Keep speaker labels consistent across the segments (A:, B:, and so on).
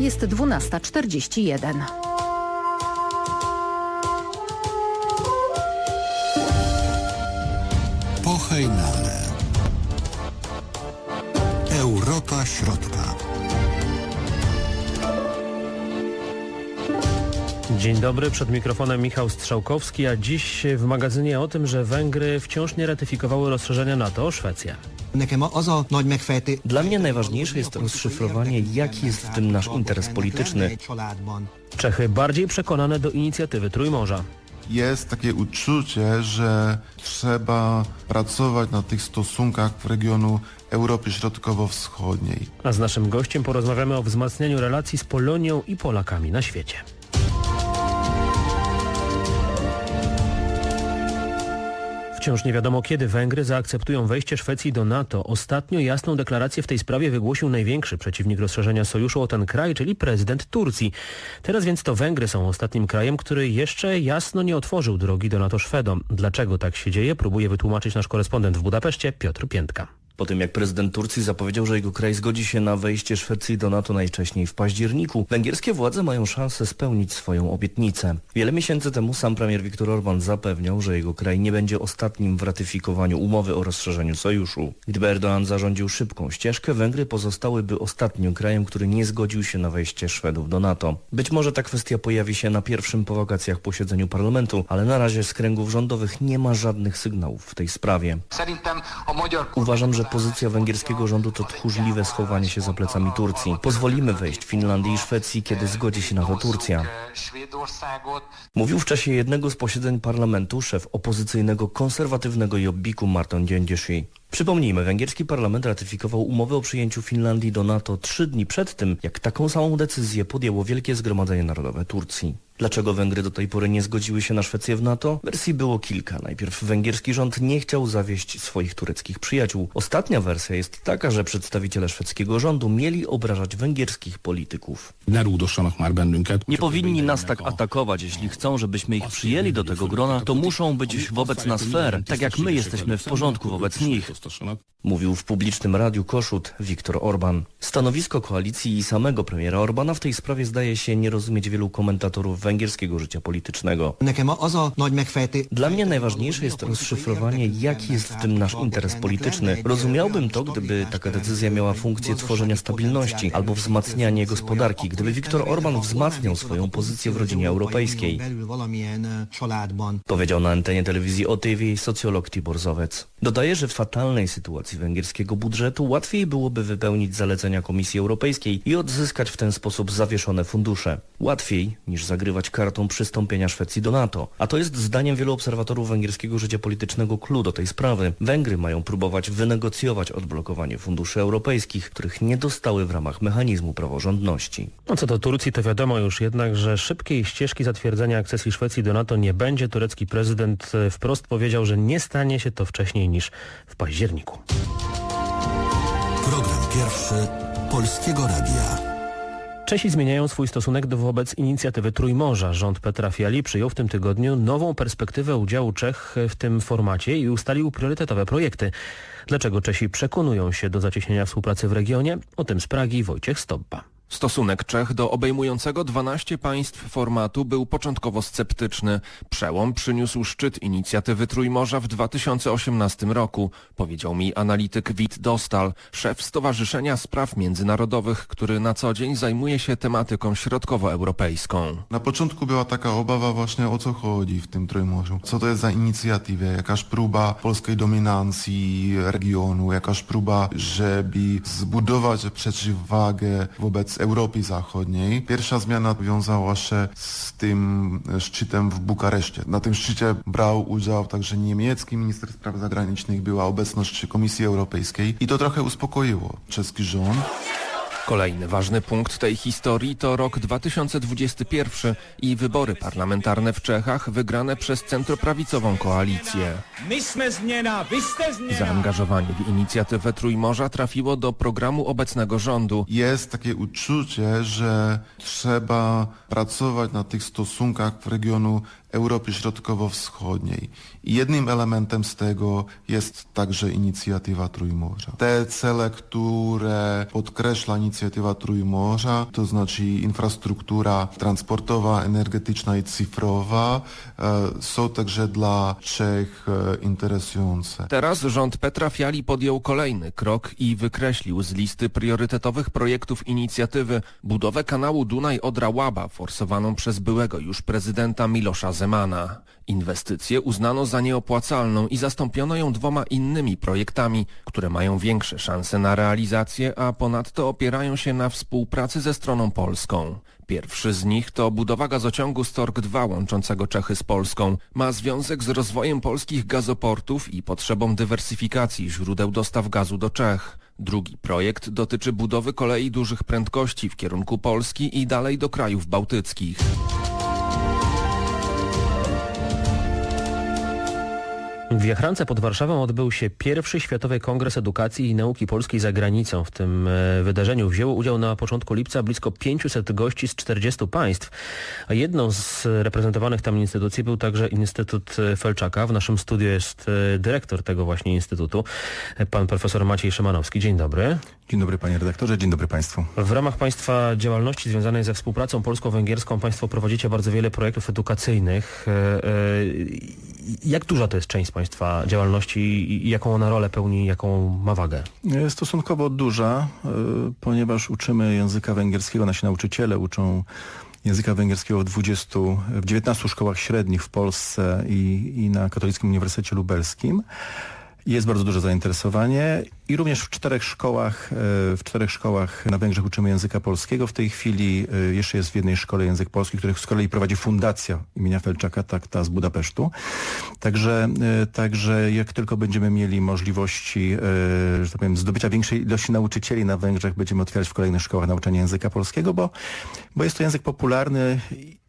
A: Jest 12.41.
B: Po Hejnale. Europa Środka.
C: Dzień dobry, przed mikrofonem Michał Strzałkowski, a dziś w magazynie o tym, że Węgry wciąż nie ratyfikowały rozszerzenia NATO o Szwecję.
D: Dla mnie najważniejsze jest rozszyfrowanie, jaki jest w tym nasz interes polityczny.
C: Czechy bardziej przekonane do inicjatywy Trójmorza.
E: Jest takie uczucie, że trzeba pracować na tych stosunkach w regionu Europy Środkowo-Wschodniej.
C: A z naszym gościem porozmawiamy o wzmacnianiu relacji z Polonią i Polakami na świecie. Wciąż nie wiadomo kiedy Węgry zaakceptują wejście Szwecji do NATO. Ostatnio jasną deklarację w tej sprawie wygłosił największy przeciwnik rozszerzenia sojuszu o ten kraj, czyli prezydent Turcji. Teraz więc to Węgry są ostatnim krajem, który jeszcze jasno nie otworzył drogi do NATO Szwedom. Dlaczego tak się dzieje, próbuje wytłumaczyć nasz korespondent w Budapeszcie, Piotr Piętka.
D: Po tym jak prezydent Turcji zapowiedział, że jego kraj zgodzi się na wejście Szwecji do NATO najwcześniej w październiku, węgierskie władze mają szansę spełnić swoją obietnicę. Wiele miesięcy temu sam premier Viktor Orban zapewniał, że jego kraj nie będzie ostatnim w ratyfikowaniu umowy o rozszerzeniu sojuszu. Gdyby Erdoğan zarządził szybką ścieżkę, Węgry pozostałyby ostatnim krajem, który nie zgodził się na wejście Szwedów do NATO. Być może ta kwestia pojawi się na pierwszym po wakacjach posiedzeniu parlamentu, ale na razie z kręgów rządowych nie ma żadnych sygnałów w tej sprawie. Uważam, że pozycja węgierskiego rządu to tchórzliwe schowanie się za plecami Turcji. Pozwolimy wejść Finlandii i Szwecji, kiedy zgodzi się na to Turcja. Mówił w czasie jednego z posiedzeń parlamentu szef opozycyjnego konserwatywnego Jobbiku Marton Dziędzieszy. Przypomnijmy, węgierski parlament ratyfikował umowę o przyjęciu Finlandii do NATO trzy dni przed tym, jak taką samą decyzję podjęło Wielkie Zgromadzenie Narodowe Turcji. Dlaczego Węgry do tej pory nie zgodziły się na Szwecję w NATO? Wersji było kilka. Najpierw węgierski rząd nie chciał zawieść swoich tureckich przyjaciół. Ostatnia wersja jest taka, że przedstawiciele szwedzkiego rządu mieli obrażać węgierskich polityków. Nie powinni nas tak atakować. Jeśli chcą, żebyśmy ich przyjęli do tego grona, to muszą być wobec nas fair, tak jak my jesteśmy w porządku wobec nich. Mówił w publicznym radiu Koszut Viktor Orban. Stanowisko koalicji i samego premiera Orbana w tej sprawie zdaje się nie rozumieć wielu komentatorów węgierskiego życia politycznego. Dla mnie najważniejsze jest rozszyfrowanie, jaki jest w tym nasz interes polityczny. Rozumiałbym to, gdyby taka decyzja miała funkcję tworzenia stabilności albo wzmacniania gospodarki, gdyby Viktor Orban wzmacniał swoją pozycję w rodzinie europejskiej. Powiedział na antenie telewizji OTV socjolog Tibor Zowec. Dodaje, że w fatalnej sytuacji węgierskiego budżetu łatwiej byłoby wypełnić zalecenia Komisji Europejskiej i odzyskać w ten sposób zawieszone fundusze. Łatwiej niż zagrywać kartą przystąpienia Szwecji do NATO. A to jest zdaniem wielu obserwatorów węgierskiego życia politycznego clue do tej sprawy. Węgry mają próbować wynegocjować odblokowanie funduszy europejskich, których nie dostały w ramach mechanizmu praworządności.
C: No co do Turcji, to wiadomo już jednak, że szybkiej ścieżki zatwierdzenia akcesji Szwecji do NATO nie będzie. Turecki prezydent e, wprost powiedział, że nie stanie się to wcześniej niż w październiku.
B: Program pierwszy Polskiego Radia.
C: Czesi zmieniają swój stosunek do wobec inicjatywy Trójmorza. Rząd Petra Fiali przyjął w tym tygodniu nową perspektywę udziału Czech w tym formacie i ustalił priorytetowe projekty. Dlaczego Czesi przekonują się do zacieśnienia współpracy w regionie? O tym z Pragi Wojciech Stoppa.
F: Stosunek Czech do obejmującego 12 państw formatu był początkowo sceptyczny. Przełom przyniósł szczyt inicjatywy Trójmorza w 2018 roku, powiedział mi analityk Wit Dostal, szef Stowarzyszenia Spraw Międzynarodowych, który na co dzień zajmuje się tematyką środkowoeuropejską.
E: Na początku była taka obawa właśnie o co chodzi w tym Trójmorzu. Co to jest za inicjatywa, jakaś próba polskiej dominacji regionu, jakaś próba, żeby zbudować przeciwwagę wobec Europy Zachodniej. Pierwsza zmiana wiązała się z tym szczytem w Bukareszcie. Na tym szczycie brał udział także niemiecki minister spraw zagranicznych, była obecność Komisji Europejskiej i to trochę uspokoiło czeski rząd.
F: Kolejny ważny punkt tej historii to rok 2021 i wybory parlamentarne w Czechach wygrane przez centroprawicową koalicję. Zaangażowanie w inicjatywę Trójmorza trafiło do programu obecnego rządu.
E: Jest takie uczucie, że trzeba pracować na tych stosunkach w regionu Europy Środkowo-Wschodniej. Jednym elementem z tego jest także inicjatywa Trójmorza. Te cele, które podkreśla inicjatywa Trójmorza, to znaczy infrastruktura transportowa, energetyczna i cyfrowa, e, są także dla Czech e, interesujące.
F: Teraz rząd Petra Fiali podjął kolejny krok i wykreślił z listy priorytetowych projektów inicjatywy budowę kanału Dunaj-Odra-Łaba forsowaną przez byłego już prezydenta Milosza Zemana. Inwestycję uznano za nieopłacalną i zastąpiono ją dwoma innymi projektami, które mają większe szanse na realizację, a ponadto opierają się na współpracy ze stroną polską. Pierwszy z nich to budowa gazociągu Stork 2 łączącego Czechy z Polską. Ma związek z rozwojem polskich gazoportów i potrzebą dywersyfikacji źródeł dostaw gazu do Czech. Drugi projekt dotyczy budowy kolei dużych prędkości w kierunku Polski i dalej do krajów bałtyckich.
C: W Jachrance pod Warszawą odbył się pierwszy Światowy Kongres Edukacji i Nauki Polskiej za granicą. W tym e, wydarzeniu wzięło udział na początku lipca blisko 500 gości z 40 państw. A jedną z reprezentowanych tam instytucji był także Instytut Felczaka. W naszym studiu jest e, dyrektor tego właśnie instytutu, e, pan profesor Maciej Szymanowski. Dzień dobry.
G: Dzień dobry panie redaktorze, dzień dobry państwu.
C: W ramach państwa działalności związanej ze współpracą polsko-węgierską państwo prowadzicie bardzo wiele projektów edukacyjnych. Jak duża to jest część państwa działalności i jaką ona rolę pełni, jaką ma wagę?
G: Stosunkowo duża, ponieważ uczymy języka węgierskiego, nasi nauczyciele uczą języka węgierskiego w 20, w 19 szkołach średnich w Polsce i, i na Katolickim Uniwersytecie Lubelskim. Jest bardzo duże zainteresowanie i również w czterech szkołach, w czterech szkołach na Węgrzech uczymy języka polskiego. W tej chwili jeszcze jest w jednej szkole język polski, który z kolei prowadzi fundacja imienia Felczaka, tak ta z Budapesztu. Także, także jak tylko będziemy mieli możliwości, że tak powiem, zdobycia większej ilości nauczycieli na Węgrzech, będziemy otwierać w kolejnych szkołach nauczanie języka polskiego, bo, bo jest to język popularny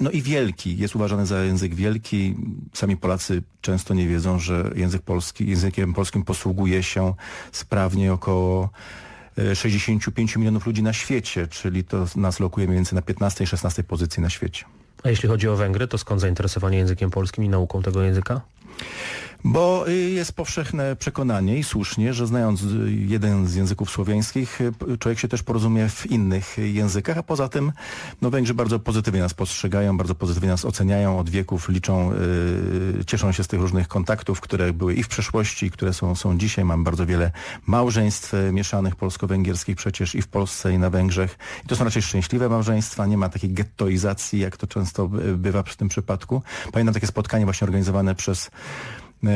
G: no i wielki, jest uważany za język wielki. Sami Polacy często nie wiedzą, że język polski, językiem polskim posługuje się sprawnie około 65 milionów ludzi na świecie, czyli to nas lokuje mniej więcej na 15 i 16 pozycji na świecie.
C: A jeśli chodzi o Węgry, to skąd zainteresowanie językiem polskim i nauką tego języka?
G: Bo jest powszechne przekonanie i słusznie, że znając jeden z języków słowiańskich, człowiek się też porozumie w innych językach, a poza tym no, Węgrzy bardzo pozytywnie nas postrzegają, bardzo pozytywnie nas oceniają od wieków, liczą, yy, cieszą się z tych różnych kontaktów, które były i w przeszłości, i które są, są dzisiaj. Mam bardzo wiele małżeństw mieszanych polsko-węgierskich przecież i w Polsce, i na Węgrzech. I to są raczej szczęśliwe małżeństwa, nie ma takiej gettoizacji, jak to często bywa w tym przypadku. Pamiętam takie spotkanie właśnie organizowane przez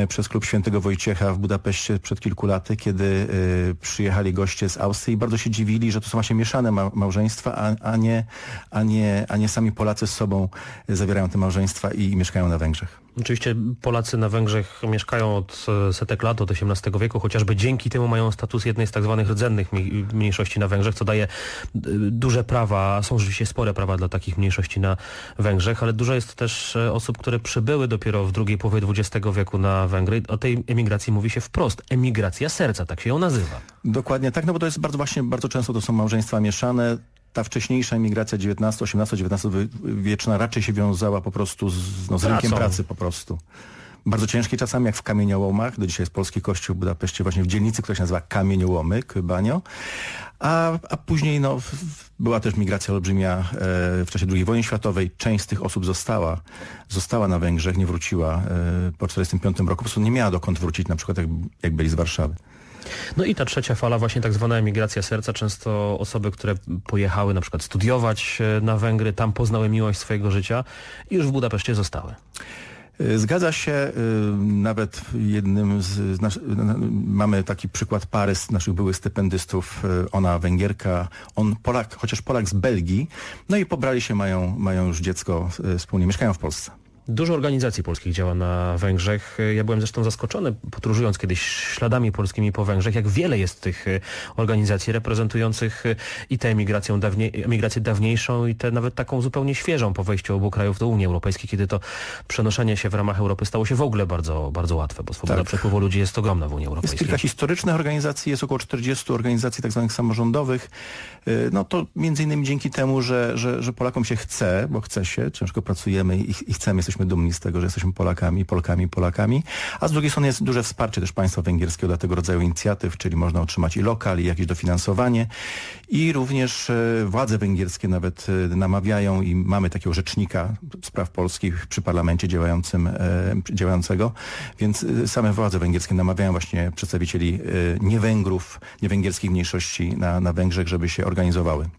G: przez klub Świętego Wojciecha w Budapeszcie przed kilku laty, kiedy y, przyjechali goście z Austrii i bardzo się dziwili, że to są właśnie mieszane ma małżeństwa, a, nie, a, nie, a nie sami Polacy z sobą zawierają te małżeństwa i, i mieszkają na Węgrzech.
C: Oczywiście Polacy na Węgrzech mieszkają od setek lat, od XVIII wieku, chociażby dzięki temu mają status jednej z tak zwanych rdzennych mniejszości na Węgrzech, co daje duże prawa, są rzeczywiście spore prawa dla takich mniejszości na Węgrzech, ale dużo jest też osób, które przybyły dopiero w drugiej połowie XX wieku na Węgry. O tej emigracji mówi się wprost. Emigracja serca, tak się ją nazywa.
G: Dokładnie tak, no bo to jest bardzo właśnie, bardzo często to są małżeństwa mieszane ta wcześniejsza emigracja XIX, XVIII, XIX wieczna raczej się wiązała po prostu z, no, z rynkiem pracy po prostu. Bardzo ciężkie czasami, jak w Kamieniołomach. Do dzisiaj jest polski kościół w Budapeszcie, właśnie w dzielnicy, która się nazywa Kamieniołomy, Banio. A, a później no, była też migracja olbrzymia e, w czasie II wojny światowej. Część z tych osób została, została na Węgrzech, nie wróciła e, po 1945 roku. Po prostu nie miała dokąd wrócić, na przykład jak, jak byli z Warszawy.
C: No i ta trzecia fala, właśnie tak zwana emigracja serca. Często osoby, które pojechały na przykład studiować na Węgry, tam poznały miłość swojego życia i już w Budapeszcie zostały.
G: Zgadza się, nawet jednym z, nasz, mamy taki przykład pary z naszych byłych stypendystów, ona Węgierka, on Polak, chociaż Polak z Belgii, no i pobrali się, mają, mają już dziecko wspólnie, mieszkają w Polsce.
C: Dużo organizacji polskich działa na Węgrzech. Ja byłem zresztą zaskoczony, podróżując kiedyś śladami polskimi po Węgrzech, jak wiele jest tych organizacji reprezentujących i tę emigrację, dawniej, emigrację dawniejszą i tę nawet taką zupełnie świeżą po wejściu obu krajów do Unii Europejskiej, kiedy to przenoszenie się w ramach Europy stało się w ogóle bardzo, bardzo łatwe, bo swoboda tak. przepływu ludzi jest ogromna w Unii Europejskiej.
G: Jest kilka historycznych organizacji, jest około 40 organizacji tak zwanych samorządowych. No to między innymi dzięki temu, że, że, że Polakom się chce, bo chce się, ciężko pracujemy i, i chcemy, jesteśmy jesteśmy dumni z tego, że jesteśmy Polakami, Polkami, Polakami, a z drugiej strony jest duże wsparcie też państwa węgierskiego dla tego rodzaju inicjatyw, czyli można otrzymać i lokal, i jakieś dofinansowanie. I również e, władze węgierskie nawet e, namawiają i mamy takiego rzecznika spraw polskich przy parlamencie działającym, e, działającego, więc same władze węgierskie namawiają właśnie przedstawicieli e, nie Węgrów, nie węgierskich mniejszości na, na Węgrzech, żeby się organizowały.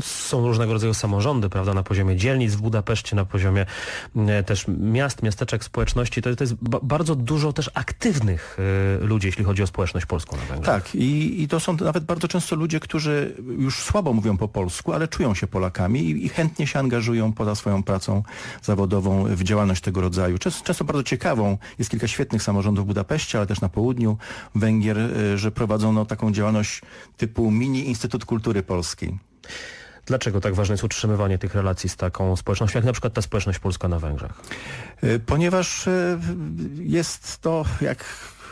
C: Są różnego rodzaju samorządy, prawda, na poziomie dzielnic w Budapeszcie, na poziomie e, też miast, miasteczek, społeczności. To, to jest ba bardzo dużo też aktywnych e, ludzi, jeśli chodzi o społeczność polską na Węgrzech.
G: Tak, i, i to są nawet bardzo często ludzie, którzy już słabo mówią po polsku, ale czują się Polakami i, i chętnie się angażują poza swoją pracą zawodową w działalność tego rodzaju. Często, często bardzo ciekawą, jest kilka świetnych samorządów w Budapeszcie, ale też na południu Węgier, y, że prowadzą no, taką działalność typu mini Instytut Kultury Polskiej.
C: Dlaczego tak ważne jest utrzymywanie tych relacji z taką społecznością, jak na przykład ta społeczność polska na Węgrzech?
G: Y, Ponieważ y, jest to, jak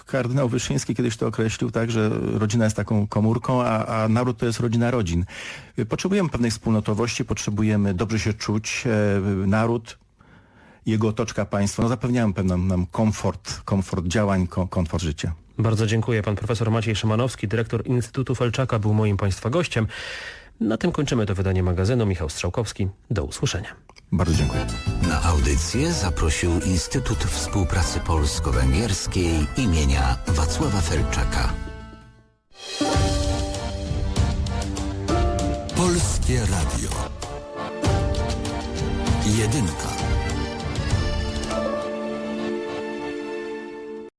G: kardynał Wyszyński kiedyś to określił, tak, że rodzina jest taką komórką, a, a naród to jest rodzina rodzin. Y, Potrzebujemy pewnej wspólnotowości, potrzebujemy dobrze się czuć. e, Naród, jego otoczka państwa no, zapewniają pewien nam komfort, komfort działań, ko- komfort życia.
C: Bardzo dziękuję. Pan profesor Maciej Szymanowski, dyrektor Instytutu Felczaka, był moim Państwa gościem. Na tym kończymy to wydanie magazynu. Michał Strzałkowski. Do usłyszenia.
G: Bardzo dziękuję.
B: Na audycję zaprosił Instytut Współpracy Polsko-Węgierskiej imienia Wacława Felczaka. Polskie Radio. Jedynka.